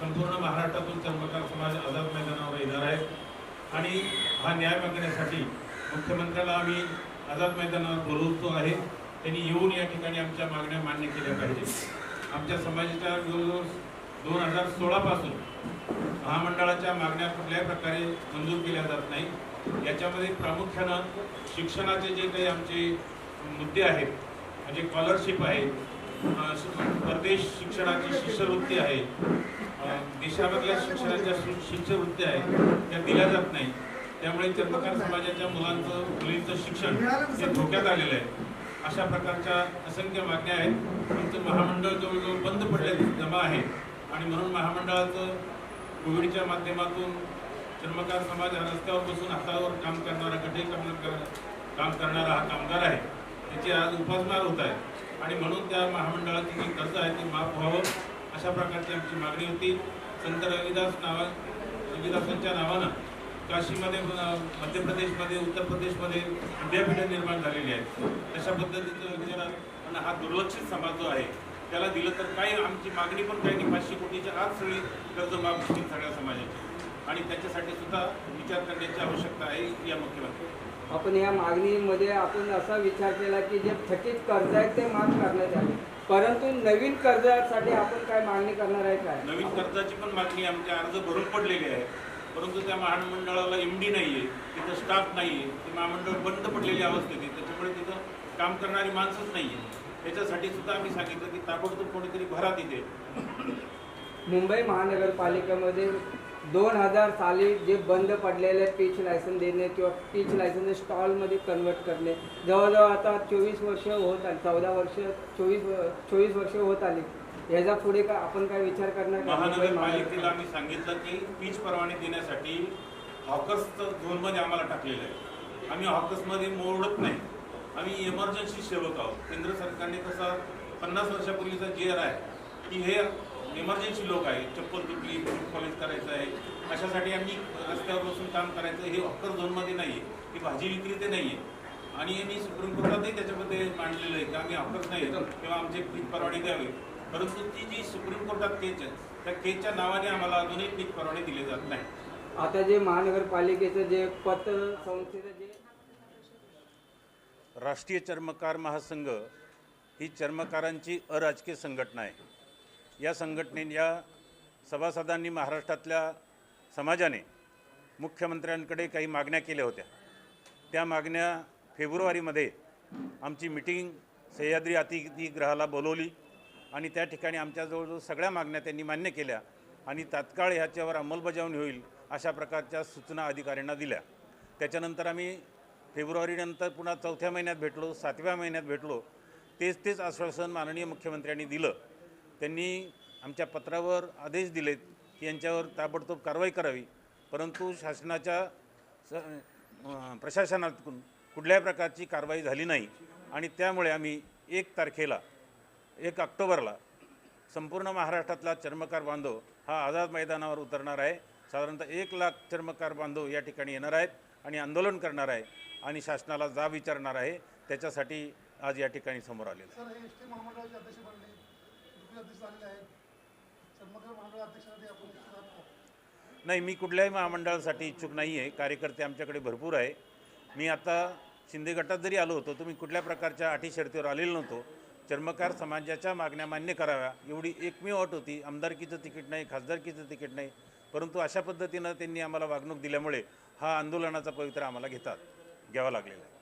संपूर्ण महाराष्ट्रातून चर्मकार समाज आझाद मैदानावर येणार आहे आणि हा न्याय मागण्यासाठी मुख्यमंत्र्याला आम्ही आझाद मैदानावर बोलवतो आहे. त्यांनी येऊन या ठिकाणी आमच्या मागण्या मान्य केल्या पाहिजे. आमच्या समाजाच्या जवळजवळ दोन हजार सोळापासून महामंडळाच्या मागण्या कुठल्याही प्रकारे मंजूर केल्या जात नाही. याच्यामध्ये प्रामुख्यानं शिक्षणाचे जे काही आमचे मुद्दे आहेत म्हणजे स्कॉलरशिप आहे परदेश शिक्षणाची शिष्यवृत्ती आहे. देशामधल्या शिक्षणाच्या शिष्यवृत्ती आहेत. त्या दिल्या जात नाही त्यामुळे चंद्रकार समाजाच्या मुलांचं मुलींचं शिक्षण हे धोक्यात आलेलं आहे. अशा प्रकारच्या असंख्य मागण्या आहेत. आमचं महामंडळ जवळजवळ बंद पडले जमा आहे. आणि म्हणून महामंडळाचं कोविडच्या माध्यमातून चर्मकार समाज हा रस्त्यावर बसून हातावर काम करणारा कठीण कर- काम करणारा हा कामगार आहे. त्याची आज उपासमार होत आहे. आणि म्हणून त्या महामंडळाची जे कर्ज आहे ते माफ व्हावं. अशा प्रकारची आमची मागणी होती. संत रविदास नावा रविदासांच्या नावानं काशीमध्ये मध्य प्रदेशमध्ये उत्तर प्रदेशमध्ये विद्यापीठं निर्माण झालेली आहेत. तशा पद्धतीचं विचारात आणि हा दुर्लक्षित समाज जो आहे त्याला दिलं तर काही आमची मागणी पण काही नाही. पाचशे कोटीच्या आज सगळी कर्ज माफ होतील सगळ्या समाजाची. आणि त्याच्यासाठी सुद्धा विचार करण्याची आवश्यकता आहे या मुख्यमंत्री. आपण या मागणीमध्ये आपण असा विचार केला की जे थकीत कर्ज आहे ते माफ करण्यात यावे परंतु नवीन कर्जासाठी आपण काय मागणी करणार आहे काय? नवीन कर्जाची पण मागणी आमचे अर्ज भरून पडलेले आहे. परंतु त्या महामंडळाला एम डी नाही आहे तिथं स्टाफ नाही आहे ते महामंडळ बंद पडलेली अवस्थेत आहे. त्याच्यामुळे तिथं काम करणारी माणसंच नाही आहे त्याच्यासाठी सुद्धा आम्ही सांगितलं की ताबडतोब कोणीतरी भरा तिथे. मुंबई महानगरपालिकेमध्ये दोन हजार साली जे बंद पडलेले पीच लायसन देणे किंवा पीच लायसन स्टॉलमध्ये कन्वर्ट करणे. जवळजवळ आता चोवीस वर्ष होत आली चौदा वर्ष चोवीस चोवीस वर्ष होत आली. याचा पुढे का आपण काय विचार करणार महानगरपालिकेला महानगरपालिका- आम्ही सांगितलं की पीच परवाने देण्यासाठी हॉकर्स झोनमध्ये आम्हाला टाकलेलं आहे. आम्ही हॉकर्समध्ये मोडत नाही. आम्ही इमर्जन्सी सेवक आहोत. केंद्र सरकारने कसा पन्नास वर्षापूर्वीचा जी आर आहे. की हे इमर्जन्सी लोक आहे चप्पल तुटली कॉलेज करायचं आहे अशासाठी आम्ही रस्त्यावर बसून काम करायचं हे हॉकर झोनमध्ये नाही आहे ही भाजी विक्री ते नाही आहे आणि मी सुप्रीम कोर्टातही त्याच्यामध्ये मांडलेलं आहे की आम्ही हॉकर्स नाही आहेत किंवा आमचे पीक परवाने द्यावे. परंतु ती जी सुप्रीम कोर्टात केस आहे त्या केसच्या नावाने आम्हाला अजूनही पीक परवाने दिले जात नाही. आता जे महानगरपालिकेचं जे पत्र संस्थेचं जे राष्ट्रीय चर्मकार महासंघ ही चर्मकारांची अराजकीय संघटना आहे. या संघटने या सभासदांनी महाराष्ट्रातल्या समाजाने मुख्यमंत्र्यांकडे काही मागण्या केल्या होत्या. त्या मागण्या फेब्रुवारीमध्ये आमची मिटिंग सह्याद्री अतिथीगृहाला बोलवली आणि त्या ठिकाणी आमच्या जवळजवळ सगळ्या मागण्या त्यांनी मान्य केल्या आणि तात्काळ ह्याच्यावर अंमलबजावणी होईल अशा प्रकारच्या सूचना अधिकाऱ्यांना दिल्या. त्याच्यानंतर आम्ही फेब्रुवारीनंतर पुन्हा चौथ्या महिन्यात भेटलो सातव्या महिन्यात भेटलो. तेच तेच आश्वासन माननीय मुख्यमंत्र्यांनी दिलं. त्यांनी आमच्या पत्रावर आदेश दिलेत की यांच्यावर ताबडतोब कारवाई करावी. परंतु शासनाच्या स प्रशासनातून कुठल्याही प्रकारची कारवाई झाली नाही. आणि त्यामुळे आम्ही एक तारखेला एक ऑक्टोबरला संपूर्ण महाराष्ट्रातला चर्मकार बांधव हा आझाद मैदानावर उतरणार आहे. साधारणतः एक लाख चर्मकार बांधव या ठिकाणी येणार आहेत आणि आंदोलन करणार आहे आणि शासनाला जाब विचारणार आहे. त्याच्यासाठी आज या ठिकाणी समोर आलेलं आहे. अध्यक्ष झालेले आहेत. महामंडळ अध्यक्षासाठी आपण इच्छुक आहात का? नाही मी कुठल्याही महामंडळासाठी इच्छुक नाही आहे. कार्यकर्ते आमच्याकडे भरपूर आहे. मी आता शिंदे गटात जरी आलो होतो तुम्ही कुठल्या प्रकारच्या अटी शर्तीवर आलेलो नव्हतो. चर्मकार समाजाच्या मागण्या मान्य कराव्या. एवढी एकमेव अट होती. आमदारकीचं तिकीट नाही खासदारकीचं तिकीट नाही. परंतु अशा पद्धतीनं त्यांनी आम्हाला वागणूक दिल्यामुळे हा आंदोलनाचा पवित्रा आम्हाला घेतात घ्यावा लागलेला आहे.